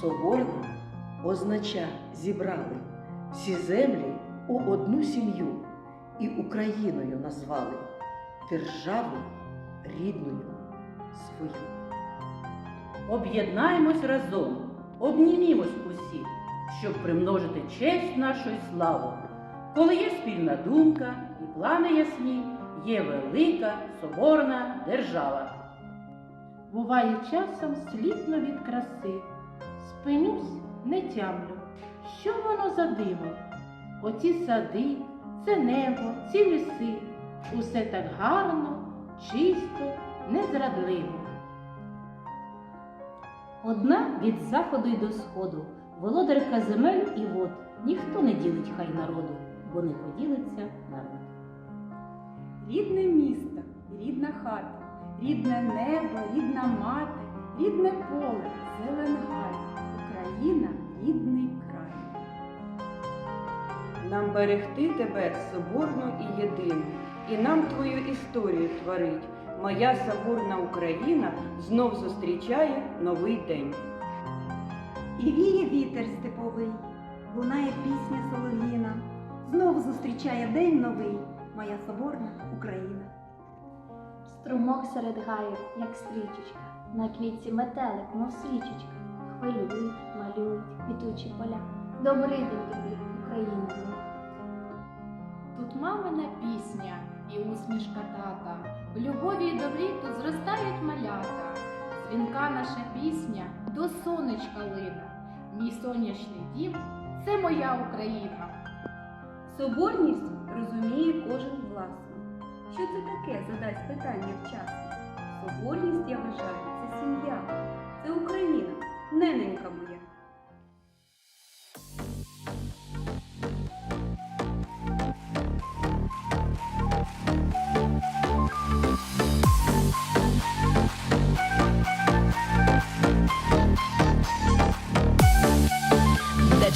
Соборно означа зібрали всі землі у одну сім'ю і Україною назвали державу рідною свою. Об'єднаємось разом, обнімімось усі, щоб примножити честь нашу й славу. Коли є спільна думка і плани ясні, є велика соборна держава. Буває часом сліпно від краси. Спинюсь, не тямлю. Що воно за диво? Оці сади, це небо, ці ліси. Усе так гарно, чисто, незрадливо. Одна від заходу й до сходу, володарка земель і вод, ніхто не ділить хай народу, бо не поділиться народ. Рідне місто, рідна хата, рідне небо, рідна мати, рідне поле, зелен гай, Україна рідний край. Нам берегти тебе соборну і єдину, і нам твою історію творить. Моя соборна Україна знов зустрічає новий день. І віє вітер степовий, лунає пісня солов'їна, знов зустрічає день новий, моя соборна Україна. Струмок серед гаю, як стрічечка, на квітці метелик, мов свічечка, хвилюють, малюють квітучі поля. Добрий день тобі, Україна. Тут мамина пісня і усмішка тата. В любові й добрі тут зростають малята. Дзвінка наша пісня до сонечка лине. Мій сонячний дім це моя Україна. Соборність розуміє кожен власно. Що це таке, задасть питання вчасно. Соборність, я вважаю, це сім'я,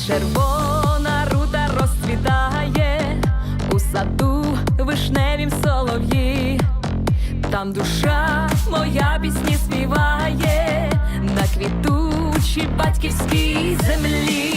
червона рута розцвітає, у саду вишневім солов'ї, там душа моя пісні співає на квітучій батьківській землі.